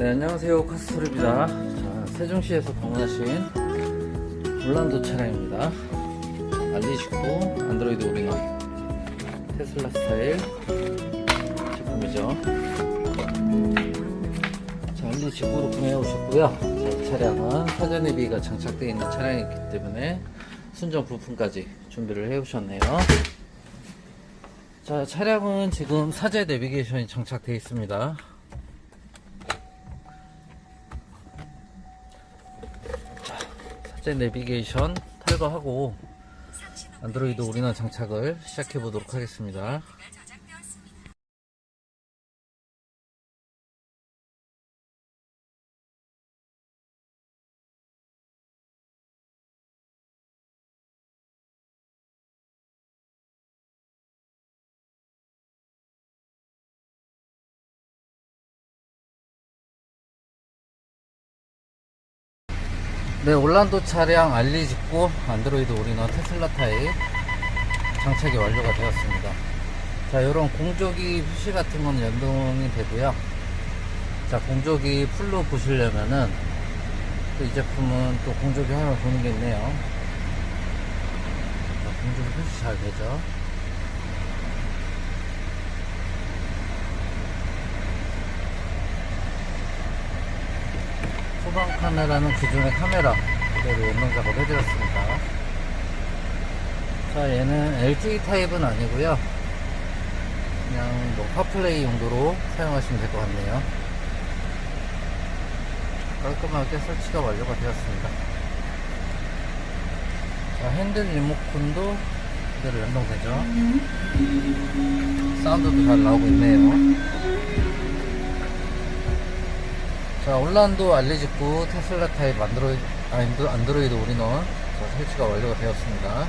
네, 안녕하세요. 카스토리입니다. 자, 세종시에서 방문하신 올란도 차량입니다. 알리시고 안드로이드 올인원 테슬라 스타일 제품이죠. 자, 알리시고로 구매해 오셨고요. 차량은 사전 내비가 장착되어 있는 차량이기 때문에 순정 부품까지 준비를 해 오셨네요. 자, 차량은 지금 사제 내비게이션이 장착되어 있습니다. 사제 내비게이션 탈거하고 안드로이드 올인원 장착을 시작해 보도록 하겠습니다. 네, 올란도 차량 알리 짓고 안드로이드 올인원 테슬라 타입 장착이 완료가 되었습니다. 자, 이런 공조기 푸시 같은 건 연동이 되고요. 자, 공조기 풀로 보시려면은 또 이 제품은 또 공조기 하나 도는 게 있네요. 자, 공조기 푸시 잘 되죠. 후방 카메라는 기존의 카메라 그대로 연동 작업 해드렸습니다. 자, 얘는 LG 타입은 아니고요. 그냥 뭐 카플레이 용도로 사용하시면 될 것 같네요. 깔끔하게 설치가 완료가 되었습니다. 자, 핸들 리모컨도 그대로 연동되죠. 사운드도 잘 나오고 있네요. 자, 올란도 알리직구 테슬라 타입 안드로이드, 안드로이드 올인원 자, 설치가 완료가 되었습니다.